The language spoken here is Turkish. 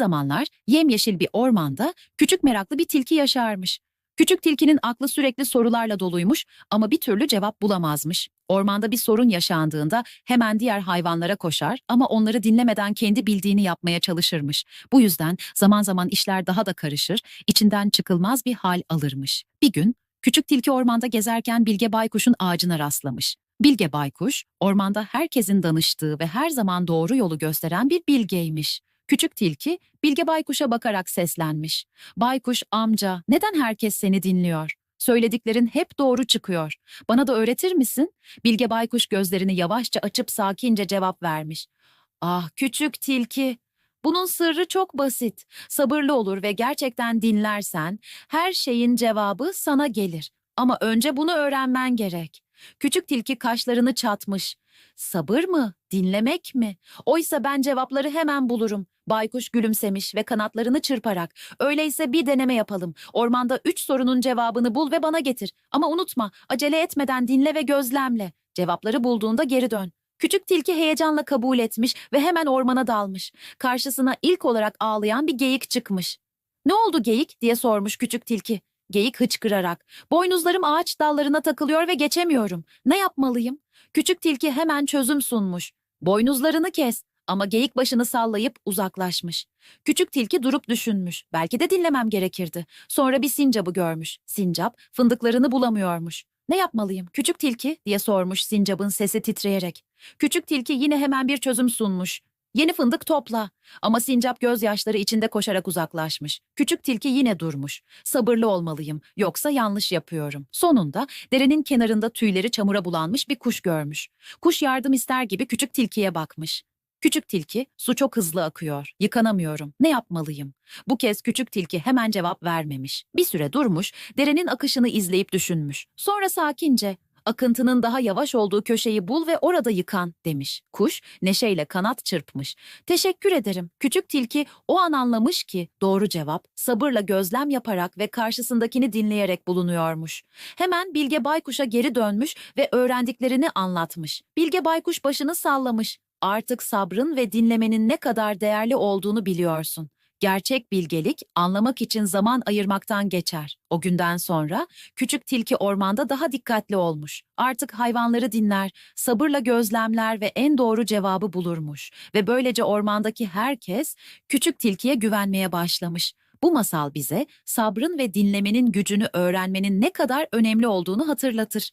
zamanlar yemyeşil bir ormanda küçük meraklı bir tilki yaşarmış. Küçük tilkinin aklı sürekli sorularla doluymuş ama bir türlü cevap bulamazmış. Ormanda bir sorun yaşandığında hemen diğer hayvanlara koşar ama onları dinlemeden kendi bildiğini yapmaya çalışırmış. Bu yüzden zaman zaman işler daha da karışır, içinden çıkılmaz bir hal alırmış. Bir gün küçük tilki ormanda gezerken Bilge Baykuş'un ağacına rastlamış. Bilge Baykuş, ormanda herkesin danıştığı ve her zaman doğru yolu gösteren bir bilgeymiş. Küçük tilki, Bilge Baykuş'a bakarak seslenmiş. Baykuş amca, neden herkes seni dinliyor? Söylediklerin hep doğru çıkıyor. Bana da öğretir misin? Bilge Baykuş gözlerini yavaşça açıp sakince cevap vermiş. Ah küçük tilki, bunun sırrı çok basit. Sabırlı olur ve gerçekten dinlersen her şeyin cevabı sana gelir. Ama önce bunu öğrenmen gerek. Küçük tilki kaşlarını çatmış. Sabır mı? Dinlemek mi? Oysa ben cevapları hemen bulurum. Baykuş gülümsemiş ve kanatlarını çırparak. Öyleyse bir deneme yapalım. Ormanda üç sorunun cevabını bul ve bana getir. Ama unutma, acele etmeden dinle ve gözlemle. Cevapları bulduğunda geri dön. Küçük tilki heyecanla kabul etmiş ve hemen ormana dalmış. Karşısına ilk olarak ağlayan bir geyik çıkmış. Ne oldu geyik diye sormuş küçük tilki. Geyik hıçkırarak. Boynuzlarım ağaç dallarına takılıyor ve geçemiyorum. Ne yapmalıyım? Küçük tilki hemen çözüm sunmuş. Boynuzlarını kes. Ama geyik başını sallayıp uzaklaşmış. Küçük tilki durup düşünmüş. Belki de dinlemem gerekirdi. Sonra bir sincabı görmüş. Sincap fındıklarını bulamıyormuş. Ne yapmalıyım küçük tilki diye sormuş sincabın sesi titreyerek. Küçük tilki yine hemen bir çözüm sunmuş. Yeni fındık topla. Ama sincap gözyaşları içinde koşarak uzaklaşmış. Küçük tilki yine durmuş. Sabırlı olmalıyım, yoksa yanlış yapıyorum. Sonunda derenin kenarında tüyleri çamura bulanmış bir kuş görmüş. Kuş yardım ister gibi küçük tilkiye bakmış. Küçük tilki, su çok hızlı akıyor. Yıkanamıyorum. Ne yapmalıyım? Bu kez küçük tilki hemen cevap vermemiş. Bir süre durmuş, derenin akışını izleyip düşünmüş. Sonra sakince, akıntının daha yavaş olduğu köşeyi bul ve orada yıkan demiş. Kuş neşeyle kanat çırpmış. Teşekkür ederim. Küçük tilki o an anlamış ki doğru cevap sabırla gözlem yaparak ve karşısındakini dinleyerek bulunuyormuş. Hemen Bilge Baykuş'a geri dönmüş ve öğrendiklerini anlatmış. Bilge Baykuş başını sallamış. Artık sabrın ve dinlemenin ne kadar değerli olduğunu biliyorsun. Gerçek bilgelik anlamak için zaman ayırmaktan geçer. O günden sonra küçük tilki ormanda daha dikkatli olmuş. Artık hayvanları dinler, sabırla gözlemler ve en doğru cevabı bulurmuş. Ve böylece ormandaki herkes küçük tilkiye güvenmeye başlamış. Bu masal bize sabrın ve dinlemenin gücünü öğrenmenin ne kadar önemli olduğunu hatırlatır.